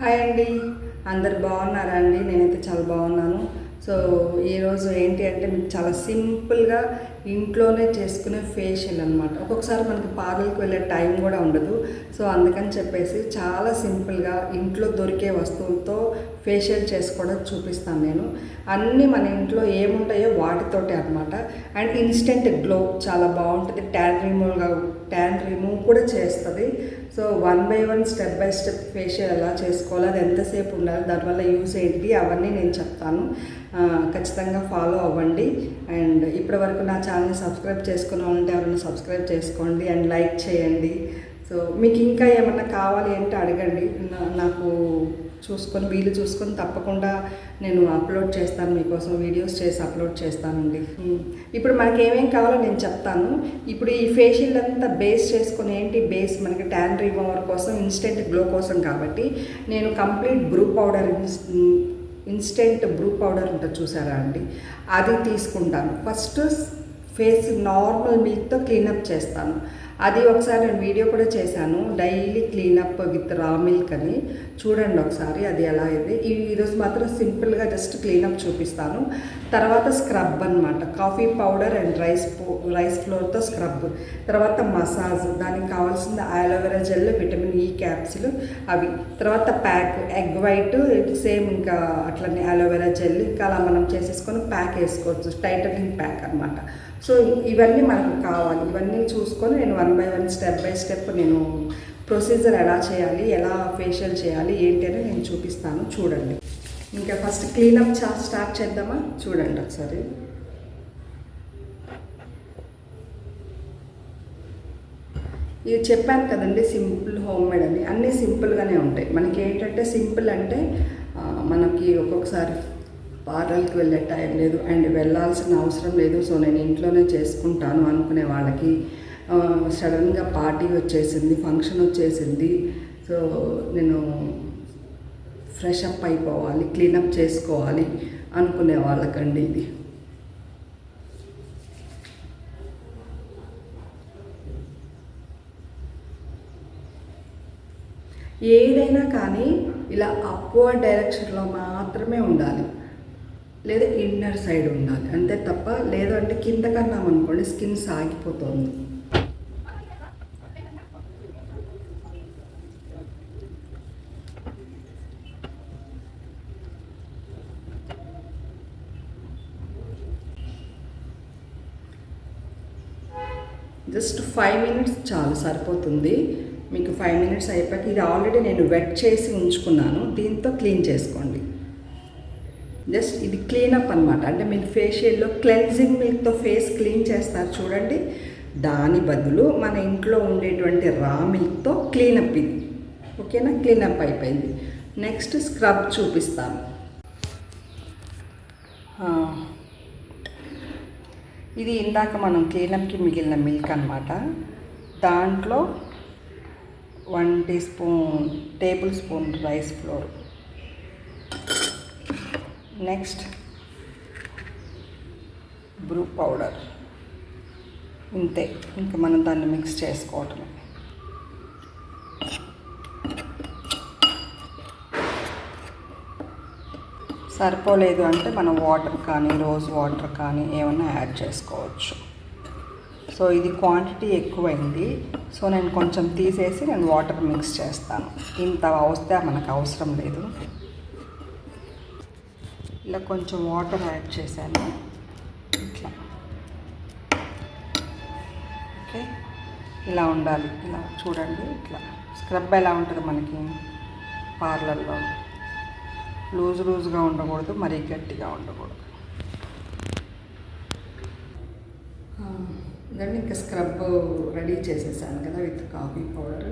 Hi అండి. అందరు బాగున్నారా అండి? నేనైతే చాలా బాగున్నాను. సో ఈరోజు ఏంటి అంటే మీకు చాలా సింపుల్గా ఇంట్లోనే చేసుకునే ఫేషియల్ అనమాట ఒక్కొక్కసారి మనకి పార్లర్కి వెళ్ళే టైం కూడా ఉండదు. సో అందుకని చెప్పేసి చాలా సింపుల్గా ఇంట్లో దొరికే వస్తువులతో ఫేషియల్ చేసుకోవడం చూపిస్తాను నేను. అన్నీ మన ఇంట్లో ఏముంటాయో వాటితోటే అనమాట అండ్ ఇన్స్టెంట్ గ్లో చాలా బాగుంటుంది. ట్యాన్ రిమూవ్గా ట్యాన్ రిమూవ్ కూడా చేస్తుంది. So one by one step by step facial ఎలా చేసుకోవాలి అది ఎంతసేపు ఉండాలి దానివల్ల యూస్ ఏంటి అవన్నీ నేను చెప్తాను. ఖచ్చితంగా ఫాలో అవ్వండి. అండ్ ఇప్పటివరకు నా ఛానల్ని సబ్స్క్రైబ్ చేసుకున్న వాళ్ళంటే ఎవరైనా సబ్స్క్రైబ్ చేసుకోండి. అండ్ లైక్ చేయండి. సో మీకు ఇంకా ఏమన్నా కావాలి అంటే అడగండి. నాకు చూసుకొని వీలు చూసుకొని తప్పకుండా నేను అప్లోడ్ చేస్తాను మీకోసం వీడియోస్ చేసి అప్లోడ్ చేస్తానండి. ఇప్పుడు మనకి ఏమేమి కావాలో నేను చెప్తాను. ఇప్పుడు ఈ ఫేషియల్ అంతా బేస్ చేసుకుని ఏంటి బేస్? మనకి ట్యాన్ రిమూవర్ కోసం ఇన్స్టెంట్ గ్లో కోసం కాబట్టి నేను complete Bru powder instant Bru powder ఉంటుంది చూసారా అండి? అది తీసుకుంటాను. ఫస్ట్ ఫేస్ నార్మల్ మిల్క్తో క్లీనప్ చేస్తాను. అది ఒకసారి నేను వీడియో కూడా చేశాను. Daily cleanup with raw milk అని. చూడండి ఒకసారి అది ఎలా అయింది. ఈరోజు మాత్రం సింపుల్గా జస్ట్ క్లీనప్ చూపిస్తాను. తర్వాత స్క్రబ్ అన్నమాట. Coffee powder and rice rice ఫ్లోర్తో scrub. తర్వాత మసాజ్. దానికి కావాల్సిన aloe vera gel vitamin E capsule అవి. తర్వాత ప్యాక్. ఎగ్ వైట్ సేమ్ ఇంకా అట్లనే ఆలోవెరా జెల్. ఇంకా అలా మనం చేసేసుకొని ప్యాక్ వేసుకోవచ్చు. టైటనింగ్ ప్యాక్ అన్నమాట. సో ఇవన్నీ మనకు కావాలి. ఇవన్నీ చూసుకొని నేను one by one step by step నేను ప్రొసీజర్ ఎలా చేయాలి ఎలా ఫేషియల్ చేయాలి ఏంటి అని నేను చూపిస్తాను. చూడండి. ఇంకా ఫస్ట్ క్లీనప్ స్టార్ట్ చేద్దామా? చూడండి ఒకసారి. ఇది చెప్పాను కదండి సింపుల్ హోమ్ మేడ్ అని. అన్నీ సింపుల్గానే ఉంటాయి. మనకి ఏంటంటే సింపుల్ అంటే మనకి ఒక్కొక్కసారి పార్లర్కి వెళ్ళే టైం లేదు అండ్ వెళ్ళాల్సిన అవసరం లేదు. సో నేను ఇంట్లోనే చేసుకుంటాను అనుకునే వాళ్ళకి. సడన్గా పార్టీ వచ్చేసింది ఫంక్షన్ వచ్చేసింది. సో నేను ఫ్రెష్ అప్ అయిపోవాలి క్లీనప్ చేసుకోవాలి అనుకునే వాళ్ళకండి ఇది. ఏదైనా కానీ ఇలా అప్వర్డ్ డైరెక్షన్లో మాత్రమే ఉండాలి. లేదా ఇన్నర్ సైడ్ ఉండాలి. అంతే తప్ప లేదంటే కింద కన్నాం అనుకోండి స్కిన్ సాగిపోతుంది. జస్ట్ ఫైవ్ మినిట్స్ చాలు సరిపోతుంది. మీకు ఫైవ్ మినిట్స్ అయిపోయాక ఇది ఆల్రెడీ నేను వెట్ చేసి ఉంచుకున్నాను. దీంతో క్లీన్ చేసుకోండి. జస్ట్ ఇది క్లీనప్ అనమాట అంటే మీరు ఫేషియల్లో క్లెన్జింగ్ మిల్క్తో ఫేస్ క్లీన్ చేస్తారు చూడండి. దాని బదులు మన ఇంట్లో ఉండేటువంటి రా మిల్క్తో క్లీనప్ ఇది. ఓకేనా? క్లీనప్ అయిపోయింది. నెక్స్ట్ స్క్రబ్ చూపిస్తాను. ఇది ఇందాక మనం క్లీనప్కి మిగిలిన మిల్క్ అనమాట దాంట్లో one teaspoon tablespoon rice flour next Bru powder. ఇంతే. ఇంకా మనం దాన్ని మిక్స్ చేసుకోవటమే. సరిపోలేదు అంటే మనం వాటర్ కానీ రోజ్ వాటర్ కానీ ఏమైనా యాడ్ చేసుకోవచ్చు. సో ఇది క్వాంటిటీ ఎక్కువైంది. సో నేను కొంచెం తీసేసి నేను వాటర్ మిక్స్ చేస్తాను. ఇంత వస్తే మనకు అవసరం లేదు. ఇలా కొంచెం వాటర్ యాడ్ చేశాను. ఇట్లా. ఓకే. ఇలా ఉండాలి. ఇలా చూడండి. ఇట్లా. స్క్రబ్ ఎలా ఉంటుంది మనకి? పార్లర్లో. లూజ్ లూజ్గా ఉండకూడదు మరీ గట్టిగా ఉండకూడదు. ఇంకా స్క్రబ్ రెడీ చేసేసాను కదా విత్ కాఫీ పౌడర్.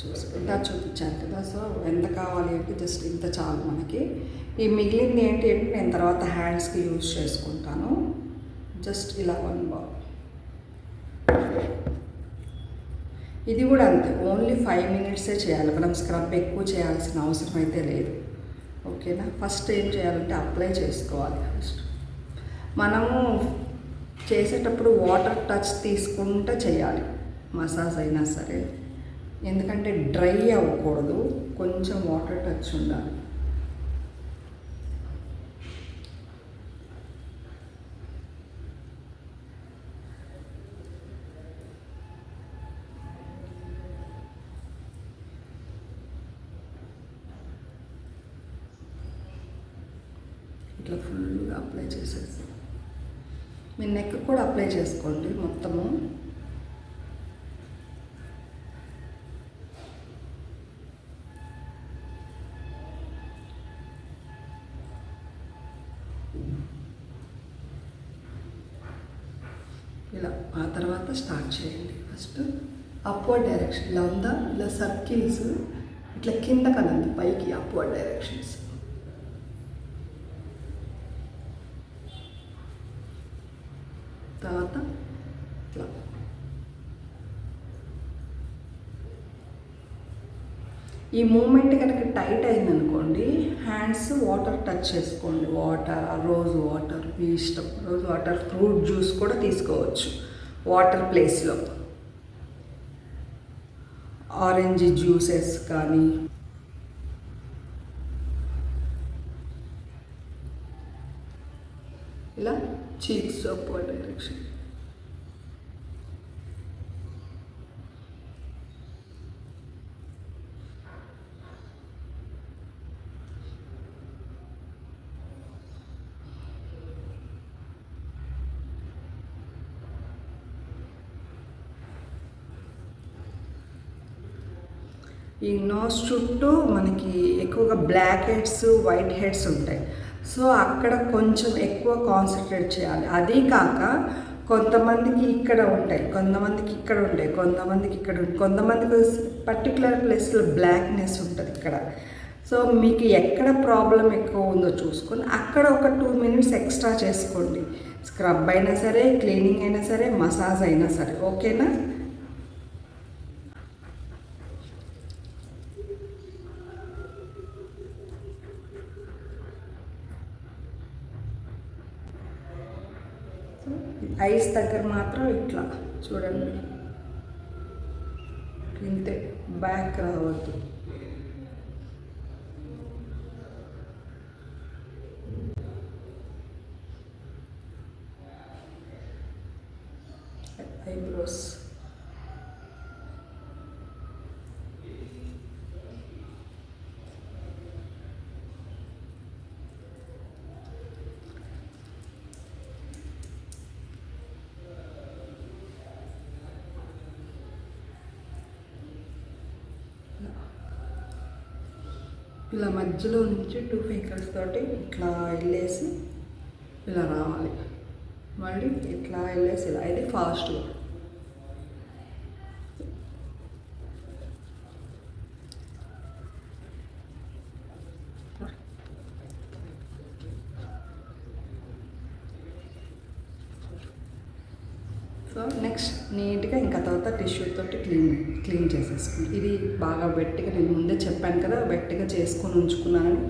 చూసుకుంటా చూపించాను కదా సో ఎంత కావాలి అంటే జస్ట్ ఇంత చాలు మనకి. ఈ మిగిలింది ఏంటి అంటే నేను తర్వాత హ్యాండ్స్కి యూజ్ చేసుకుంటాను. జస్ట్ ఇలా వన్ బాల్ ఇది కూడా అంతే. ఓన్లీ ఫైవ్ మినిట్సే చేయాలి. మనం స్క్రబ్ ఎక్కువ చేయాల్సిన అవసరం అయితే లేదు. ఓకేనా? ఫస్ట్ ఏం చేయాలంటే అప్లై చేసుకోవాలి ఫస్ట్ మనము చేసేటప్పుడు వాటర్ టచ్ తీసుకుంటూ చేయాలి. మసాజ్ అయినా సరే. ఎందుకంటే డ్రై అవ్వకూడదు కొంచెం వాటర్ టచ్ ఉండాలి. ఇట్లా ఫుల్గా అప్లై చేసేసి. మీ నెక్ కూడా అప్లై చేసుకోండి మొత్తము. అప్వర్డ్ డైరెక్షన్ ఇలా ఉందా ఇలా సర్కిల్స్ ఇట్లా కింద కనంది పైకి అప్వర్డ్ డైరెక్షన్స్ తర్వాత ఇట్లా. ఈ మూమెంట్ కనుక టైట్ అయిందనుకోండి హ్యాండ్స్ వాటర్ టచ్ చేసుకోండి. వాటర్ రోజ్ వాటర్ మీ ఇష్టం. రోజ్ వాటర్ ఫ్రూట్ జ్యూస్ కూడా తీసుకోవచ్చు. వాటర్ ప్లేస్లో ఆరెంజ్ జ్యూసెస్ కానీ. ఇలా చీక్స్ అప్వర్డ్ డైరెక్షన్ ఈ నోస్ చుట్టూ మనకి ఎక్కువగా బ్లాక్ హెడ్స్ వైట్ హెడ్స్ ఉంటాయి. సో అక్కడ కొంచెం ఎక్కువ కాన్సన్ట్రేట్ చేయాలి. అదీ కాక కొంతమందికి ఇక్కడ ఉంటాయి. కొంతమందికి ఇక్కడ ఉంటాయి. కొంతమందికి ఇక్కడ కొంతమందికి పర్టికులర్ ప్లేస్లో బ్లాక్నెస్ ఉంటుంది ఇక్కడ. సో మీకు ఎక్కడ ప్రాబ్లం ఎక్కువ ఉందో చూసుకొని అక్కడ ఒక టూ మినిట్స్ ఎక్స్ట్రా చేసుకోండి. స్క్రబ్ అయినా సరే క్లీనింగ్ అయినా సరే మసాజ్ అయినా సరే. ఓకేనా ఐస్ దగ్గర మాత్రం ఇట్లా చూడండి. ఇంతే బ్యాక్ రావద్దు. ఇలా మధ్యలో నుంచి టూ ఫింగర్స్ తోటి ఇట్లా వెళ్ళేసి ఇలా రావాలి. మళ్ళీ ఇట్లా వెళ్ళేసి ఇలా ఇది ఫాస్ట్గా సో నెక్స్ట్ నీట్గా ఇంకా తర్వాత టిష్యూ తోటి క్లీన్ చేసేసుకుని ఇది బాగా వెట్టిగా నేను ముందే చెప్పాను కదా వెట్టిగా చేసుకొని ఉంచుకున్నానని.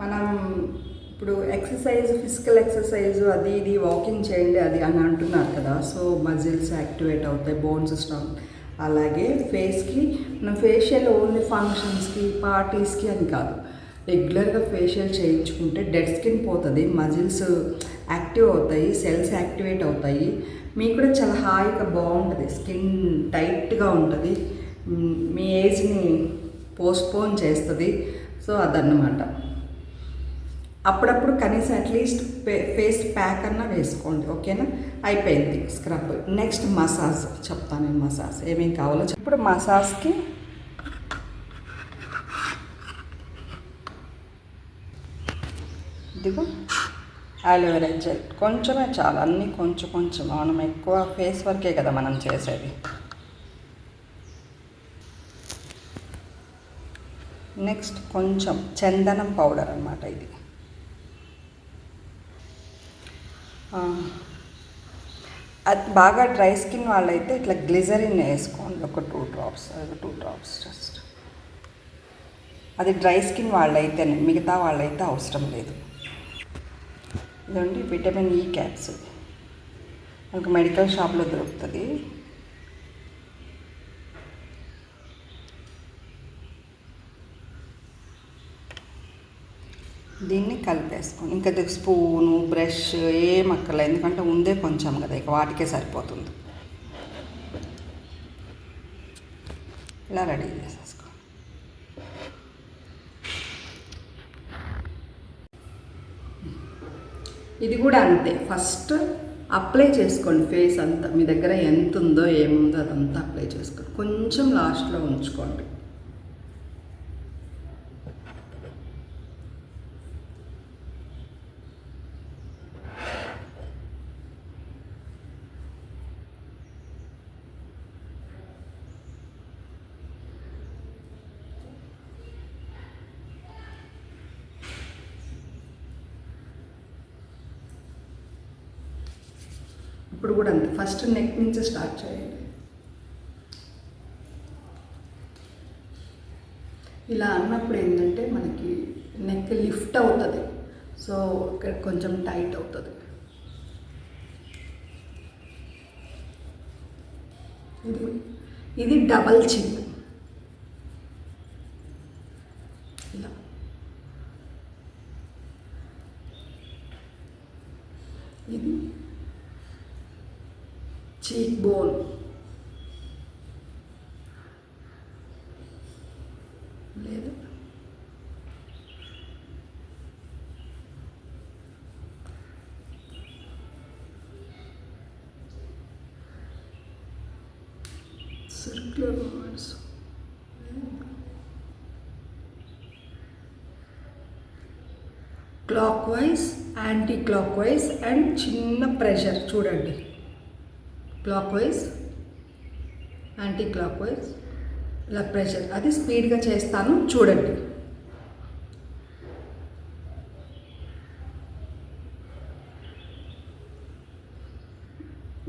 మనం ఇప్పుడు ఎక్సర్సైజ్ ఫిజికల్ ఎక్సర్సైజ్ అది ఇది వాకింగ్ చేయండి అది అని అంటున్నారు కదా. సో మజిల్స్ యాక్టివేట్ అవుతాయి బోన్స్ స్ట్రాంగ్. అలాగే ఫేస్కి మనం ఫేషియల్ ఓన్లీ ఫంక్షన్స్కి పార్టీస్కి అని కాదు. రెగ్యులర్గా ఫేషియల్ చేయించుకుంటే డెడ్ స్కిన్ పోతుంది మజిల్స్ యాక్టివ్ అవుతాయి సెల్స్ యాక్టివేట్ అవుతాయి. మీకు కూడా చాలా హాయిగా బాగుంటుంది స్కిన్ టైట్గా ఉంటుంది. మీ ఏజ్ని పోస్ట్పోన్ చేస్తుంది. సో అదన్నమాట. అప్పుడప్పుడు కనీసం అట్లీస్ట్ ఫే ఫేస్ ప్యాక్ అన్నా వేసుకోండి ఓకేనా? అయిపోయింది స్క్రబ్. నెక్స్ట్ మసాజ్ చెప్తాను నేను మసాజ్. ఏమేమి కావాలో ఇప్పుడు మసాజ్కి ఇదిగో అలోవెరా జెల్ కొంచెమే చాలు. అన్నీ కొంచెం కొంచెం. మనం ఎక్కువ ఫేస్ వర్కే కదా మనం చేసేది. నెక్స్ట్ కొంచెం చందనం పౌడర్ అనమాట ఇది. అది బాగా డ్రై స్కిన్ వాళ్ళైతే ఇట్లా గ్లిజరిన్ వేసుకోండి. ఒక టూ డ్రాప్స్ ఒక టూ డ్రాప్స్ జస్ట్ అది డ్రై స్కిన్ వాళ్ళైతేనే మిగతా వాళ్ళైతే అవసరం లేదు. ఇదండి విటమిన్ e ఈ క్యాప్సూల్ మనకు మెడికల్ షాప్లో దొరుకుతుంది. దీన్ని కలిపేసుకోండి. ఇంకా దగ్గర స్పూను బ్రష్ ఏం అక్కర్లేదు. ఎందుకంటే ఉందే కొంచెం కదా ఇక వాటికే సరిపోతుంది. ఇలా రెడీ చేస్తాం ఇది కూడా అంతే. ఫస్ట్ అప్లై చేసుకోండి ఫేస్ అంతా. మీ దగ్గర ఎంత ఉందో ఏముందో అదంతా అప్లై చేసుకోండి. కొంచెం లాస్ట్లో ఉంచుకోండి. ఇప్పుడు కూడా అంతే. ఫస్ట్ నెక్ నుంచి స్టార్ట్ చేయండి ఇలా అన్నప్పుడు ఏంటంటే మనకి నెక్ లిఫ్ట్ అవుతుంది. సో ఇక్కడ కొంచెం టైట్ అవుతుంది. ఇది ఇది డబల్ చిన్ ఇలా ఇది చీక్ బోన్ లేదు. Circular movements clockwise anticlockwise and చిన్న ప్రెషర్ చూడండి. Clockwise anti clock wise ఇలా ప్రెషర్ అది స్పీడ్గా చేస్తాను. చూడండి.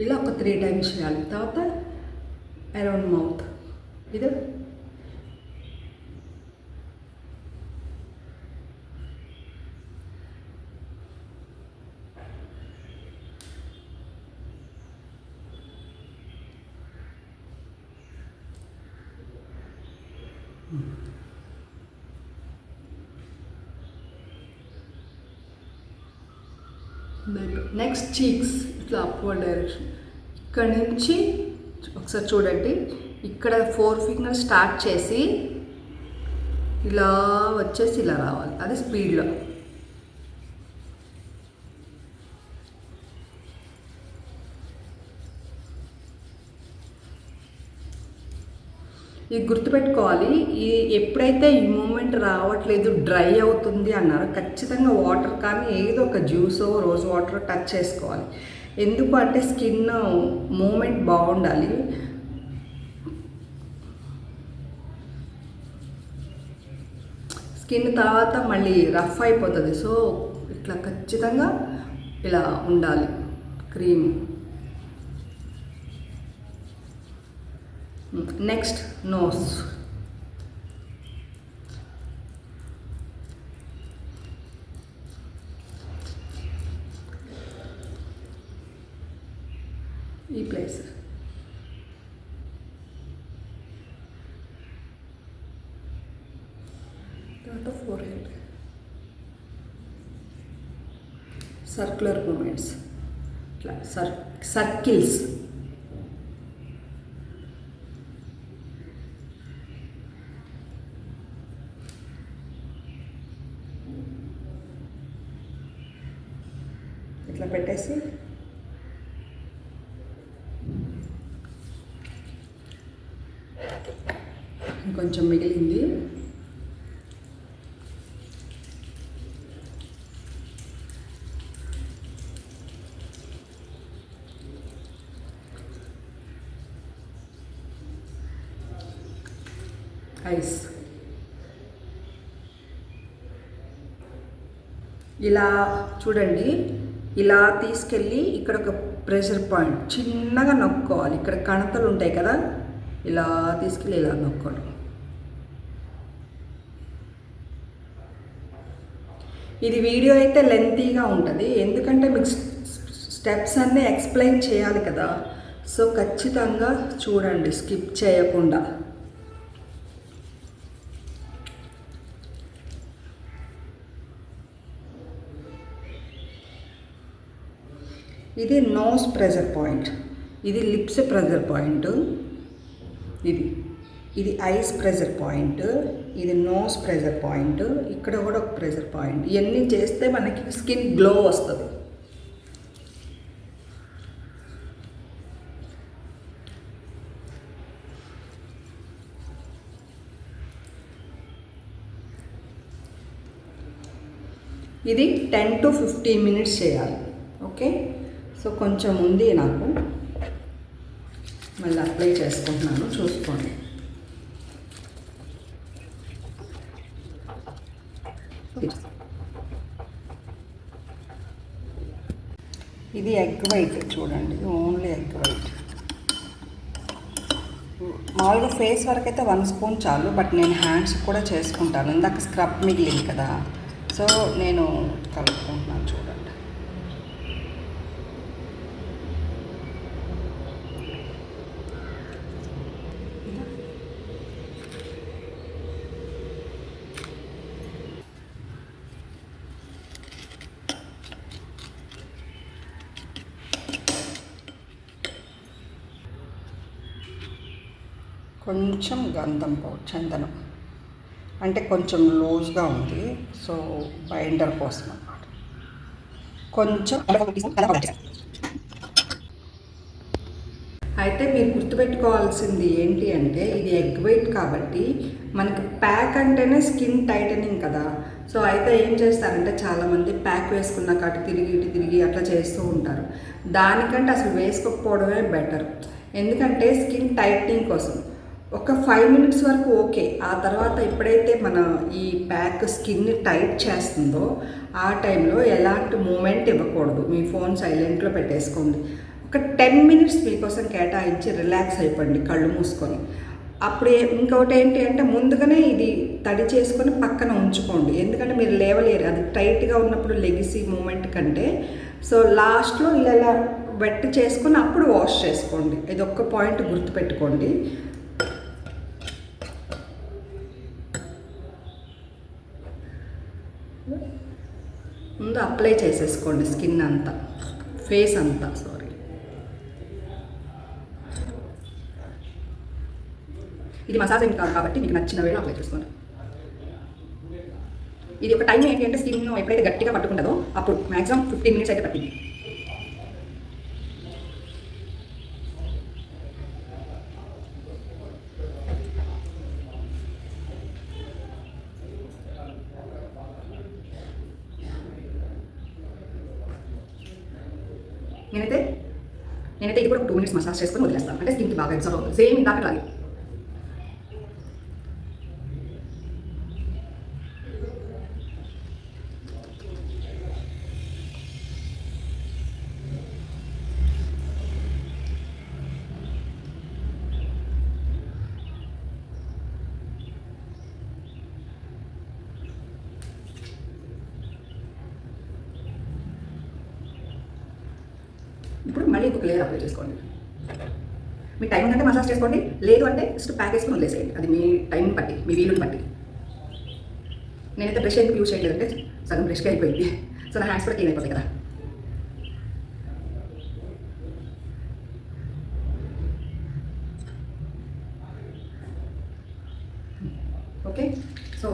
ఇలా ఒక త్రీ టైమ్స్ చేయాలి. తర్వాత అరౌండ్ మౌత్ ఇది నెక్స్ట్ చీక్స్ ఇట్లా అప్వర్డ్ డైరెక్షన్ ఇక్కడ నుంచి ఒకసారి చూడండి. ఇక్కడ ఫోర్ ఫింగర్ స్టార్ట్ చేసి ఇలా వచ్చేసి ఇలా రావాలి. అది స్పీడ్లో ఇది గుర్తుపెట్టుకోవాలి. ఈ ఎప్పుడైతే ఈ మూమెంట్ రావట్లేదు డ్రై అవుతుంది అన్నారో ఖచ్చితంగా వాటర్ కానీ ఏదో ఒక జ్యూసో రోజ్ వాటర్ టచ్ చేసుకోవాలి. ఎందుకు అంటే స్కిన్ మూమెంట్ బాగుండాలి. స్కిన్ తర్వాత మళ్ళీ రఫ్ అయిపోతుంది. సో ఇట్లా ఖచ్చితంగా ఇలా ఉండాలి. క్రీమ్. Next, nose. ಈ place. dot of forehead circular movements circles eyes ఇలా చూడండి ఇలా తీసుకెళ్ళి ఇక్కడ ఒక ప్రెషర్ పాయింట్ చిన్నగా నొక్కోవాలి. ఇక్కడ కణతలు ఉంటాయి కదా ఇలా తీసుకెళ్ళి ఇలా నొక్కోవడం ఇది వీడియో అయితే లెంతీగా ఉంటుంది. ఎందుకంటే మీకు స్టెప్స్ అన్నీ ఎక్స్ప్లెయిన్ చేయాలి కదా. సో ఖచ్చితంగా చూడండి స్కిప్ చేయకుండా. ఇది నోస్ ప్రెజర్ పాయింట్ ఇది లిప్స్ ప్రెజర్ పాయింట్ ఇది ఇది ఐస్ ప్రెజర్ పాయింట్ ఇది నోస్ ప్రెజర్ పాయింట్ ఇక్కడ కూడా ఒక ప్రెజర్ పాయింట్ ఇవన్నీ చేస్తే మనకి స్కిన్ గ్లో వస్తుంది. ఇది టెన్ టు ఫిఫ్టీన్ మినిట్స్ చేయాలి. ఓకే సో కొంచెం ఉంది నాకు. మళ్ళీ అప్లై చేసుకుంటున్నాను చూసుకోండి. ఇది ఎగ్ వైట్ చూడండి ఓన్లీ ఎగ్ వైట్. మామూలుగా ఫేస్ వరకు అయితే వన్ స్పూన్ చాలు బట్ నేను హ్యాండ్స్ కూడా చేసుకుంటాను. ఇందాక స్క్రబ్ మిగిలింది కదా సో నేను కలుపుకుంటున్నాను చూడండి కొంచెం గంధం చందనం. అంటే కొంచెం లూజ్గా ఉంది. సో బైండర్ కోసం అన్నమాట. కొంచెం అయితే మీరు గుర్తుపెట్టుకోవాల్సింది ఏంటి అంటే ఇది ఎగ్ వైట్ కాబట్టి మనకి ప్యాక్ అంటేనే స్కిన్ టైటనింగ్ కదా. సో అయితే ఏం చేస్తారంటే చాలామంది ప్యాక్ వేసుకున్నాక అటు తిరిగి ఇటు తిరిగి అట్లా చేస్తూ ఉంటారు. దానికంటే అసలు వేసుకోకపోవడమే బెటర్. ఎందుకంటే స్కిన్ టైటనింగ్ కోసం. ఒక ఫైవ్ మినిట్స్ వరకు ఓకే ఆ తర్వాత ఎప్పుడైతే మన ఈ ప్యాక్ స్కిన్ టైట్ చేస్తుందో ఆ టైంలో ఎలాంటి మూమెంట్ ఇవ్వకూడదు. మీ ఫోన్ సైలెంట్లో పెట్టేసుకోండి. ఒక టెన్ మినిట్స్ మీకోసం కేటాయించి రిలాక్స్ అయిపోండి కళ్ళు మూసుకొని. అప్పుడు ఇంకొకటి ఏంటి అంటే ముందుగానే ఇది తడి చేసుకొని పక్కన ఉంచుకోండి. ఎందుకంటే మీరు లేవలేరు. అది టైట్గా ఉన్నప్పుడు లెగిసి మూమెంట్ కంటే. సో లాస్ట్లో ఇలా వెట్ చేసుకొని అప్పుడు వాష్ చేసుకోండి. ఇది ఒక్క పాయింట్ గుర్తుపెట్టుకోండి. ముందు అప్లై చేసేసుకోండి స్కిన్ అంతా. ఫేస్ అంతా సారీ. ఇది మసాజ్ ఏం కాదు కాబట్టి మీకు నచ్చిన వేళ అప్లై చేసుకోండి. ఇది ఒక టైం ఏంటి అంటే స్కిన్ ఎప్పుడైతే గట్టిగా పట్టుకుంటుందో అప్పుడు మ్యాక్సిమం ఫిఫ్టీన్ మినిట్స్ అయితే పట్టింది. నేనైతే నేనైతే ఇది కూడా ఒక టూ మినిట్స్ మసాజ్ చేసుకొని వదిలేస్తాను అంటే స్కిన్కి బాగా అబ్జర్వ్ అవుతుంది. సేమ్ ఇందాక లాగే ఇప్పుడు మళ్ళీ ఇంకొక లేయర్ అప్లై చేసుకోండి మీ టైం ఉందంటే మసాజ్ చేసుకోండి. లేదు అంటే జస్ట్ ప్యాక్ వేసుకుని వదిలేసేయండి. అది మీ టైం బట్టి మీ వీలుని బట్టి. నేనైతే బ్రష్ ఎందుకు యూజ్ చేయలేదంటే సగం బ్రష్కి అయిపోయింది. సో నా హ్యాండ్స్ కూడా క్లీన్ అయిపోతాయి కదా. ఓకే? సో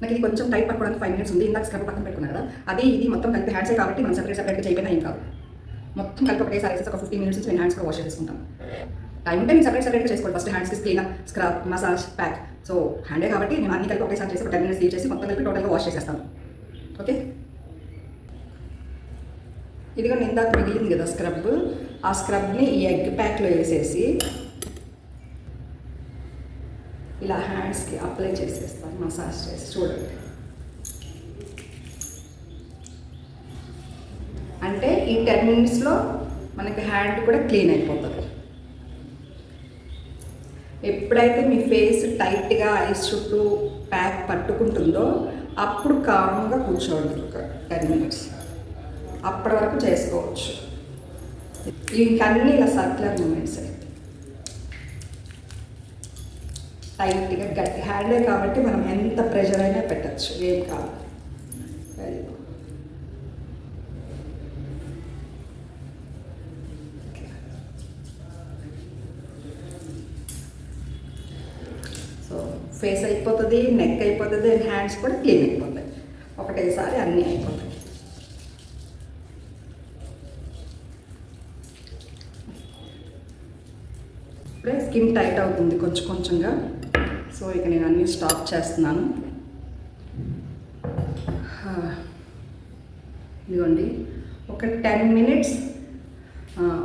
నాకు ఇది కొంచెం టైట్ పట్టుకోవడానికి ఫైవ్ మినిట్స్ ఉంది. ఇందాక స్క్రబ్ పక్కన పెట్టుకున్నా అది ఇది మొత్తం కలిపి హ్యాండ్సే కాబట్టి మనం సపరేట్ సపరేట్గా చేయకపోయినా ఏం కాదు. మొత్తం కలిపి ఒకటేసారి వేసేసి ఒక ఫిఫ్టీన్ మినిట్స్ నుంచి నేను హ్యాండ్స్ కూడా వాష్ చేసుకుంటాం. టైం ఉంటే నేను సపరేట్ సెపరేట్గా చేసుకోండి. ఫస్ట్ హ్యాండ్స్కి clean scrub massage pack so హ్యాండే కాబట్టి నేను అన్ని కలిపి ఒకటేసారి చేసి ఒక టెన్ మినిట్స్ లీవ్ చేసి మొత్తం కలిపి టోటల్గా వాష్ చేసేస్తాను. ఓకే ఇదిగో నేను మిగిలింది కదా స్క్రబ్ ఆ స్క్రబ్ని ఈ ఎగ్ ప్యాక్లో వేసేసి ఇలా హ్యాండ్స్కి అప్లై చేసేస్తాను. మసాజ్ చేసి చూడండి అంటే ఈ టెన్ మినిట్స్లో మనకి హ్యాండ్ కూడా క్లీన్ అయిపోతుంది. ఎప్పుడైతే మీ ఫేస్ టైట్గా ఐస్ చుట్టూ ప్యాక్ పట్టుకుంటుందో అప్పుడు కామ్గా కూర్చోండి ఒక టెన్ మినిట్స్ అప్పటి వరకు చేసుకోవచ్చు. ఇంకన్నీ ఇలా సర్క్యులర్ మూమెంట్స్ టైట్గా గట్టి హ్యాండే కాబట్టి మనం ఎంత ప్రెషర్ అయినా పెట్టచ్చు ఏం కాదు. ఫేస్ అయిపోతుంది నెక్ అయిపోతుంది అండ్ హ్యాండ్స్ కూడా క్లీన్ అయిపోతాయి. ఒకటేసారి అన్నీ అయిపోతాయి. ఇప్పుడే స్కిన్ టైట్ అవుతుంది కొంచెం కొంచెంగా. సో ఇక నేను అన్నీ స్టాప్ చేస్తున్నాను. ఇదిగోండి. ఒక టెన్ మినిట్స్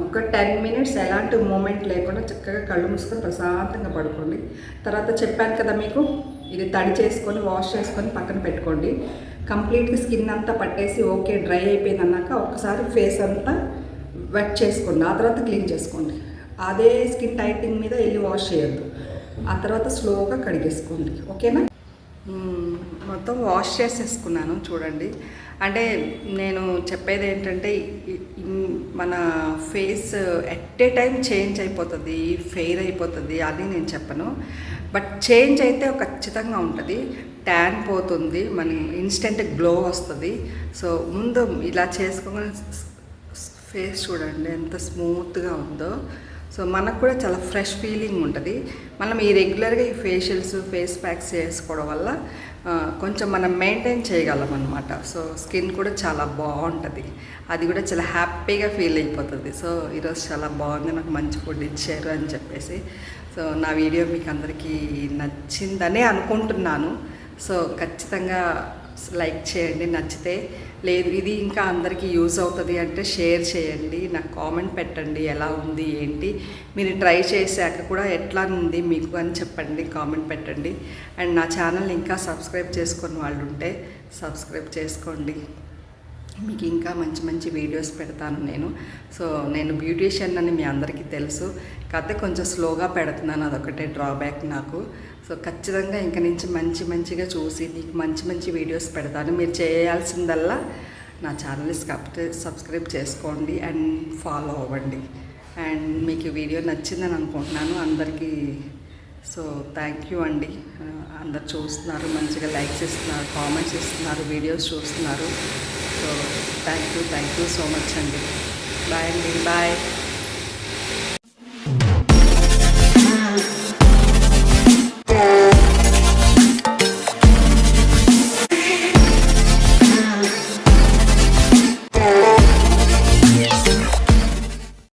ఒక టెన్ మినిట్స్ ఎలాంటి మూమెంట్ లేకుండా చక్కగా కళ్ళు మూసుకొని ప్రశాంతంగా పడుకోండి. తర్వాత చెప్పాను కదా మీకు ఇది తడి చేసుకొని వాష్ చేసుకొని పక్కన పెట్టుకోండి. కంప్లీట్గా స్కిన్ అంతా పట్టేసి ఓకే డ్రై అయిపోయింది అన్నాక ఒకసారి ఫేస్ అంతా వెట్ చేసుకోండి. ఆ తర్వాత క్లీన్ చేసుకోండి. అదే స్కిన్ టైటింగ్ మీద వెళ్ళి వాష్ చేయొద్దు. ఆ తర్వాత స్లోగా కడిగేసుకోండి. ఓకేనా? మొత్తం వాష్ చేసేసుకున్నాను చూడండి. అంటే నేను చెప్పేది ఏంటంటే మన face at a time change అయిపోతుంది ఫెయిర్ అయిపోతుంది అని నేను చెప్పను. బట్ చేంజ్ అయితే ఖచ్చితంగా ఉంటుంది. ట్యాన్ పోతుంది మన ఇన్స్టెంట్ గ్లో వస్తుంది. సో ముందు ఇలా చేసుకోగానే ఫేస్ చూడండి ఎంత స్మూత్గా ఉందో. సో మనకు కూడా చాలా ఫ్రెష్ ఫీలింగ్ ఉంటుంది. మనం ఈ రెగ్యులర్గా ఈ ఫేషియల్స్ ఫేస్ ప్యాక్స్ చేసుకోవడం వల్ల కొంచెం మనం మెయింటైన్ చేయగలం అనమాట సో స్కిన్ కూడా చాలా బాగుంటుంది. అది కూడా చాలా హ్యాపీగా ఫీల్ అయిపోతుంది. సో ఈరోజు చాలా బాగుంది. నాకు మంచి ఫుడ్ ఇచ్చారు అని చెప్పేసి. సో నా వీడియో మీకు అందరికీ నచ్చిందనే అనుకుంటున్నాను. సో ఖచ్చితంగా లైక్ చేయండి. నచ్చితే లేదు ఇది ఇంకా అందరికీ యూజ్ అవుతుంది అంటే షేర్ చేయండి నాకు కామెంట్ పెట్టండి ఎలా ఉంది ఏంటి? మీరు ట్రై చేశాక కూడా ఎట్లా ఉంది మీకు అని చెప్పండి కామెంట్ పెట్టండి. అండ్ నా ఛానల్ ఇంకా సబ్స్క్రైబ్ చేసుకొని వాళ్ళు ఉంటే సబ్స్క్రైబ్ చేసుకోండి. మీకు ఇంకా మంచి మంచి వీడియోస్ పెడతాను నేను. సో నేను బ్యూటీషియన్ అని మీ అందరికీ తెలుసు. కథ కొంచెం స్లోగా పెడుతున్నాను అదొకటే డ్రాబ్యాక్ నాకు. సో ఖచ్చితంగా ఇంక నుంచి మంచి మంచిగా చూసి మీకు మంచి మంచి వీడియోస్ పెడతాను. మీరు చేయాల్సిందల్లా నా ఛానల్ని సబ్స్క్రైబ్ చేసుకోండి అండ్ ఫాలో అవ్వండి. అండ్ మీకు వీడియో నచ్చిందని అనుకుంటున్నాను అందరికీ. సో థ్యాంక్ యూ అండి. అందరు చూస్తున్నారు మంచిగా లైక్స్ ఇస్తున్నారు కామెంట్స్ ఇస్తున్నారు వీడియోస్ చూస్తున్నారు. So thank you thank you so much అండి. బాయ్ అండి బాయ్.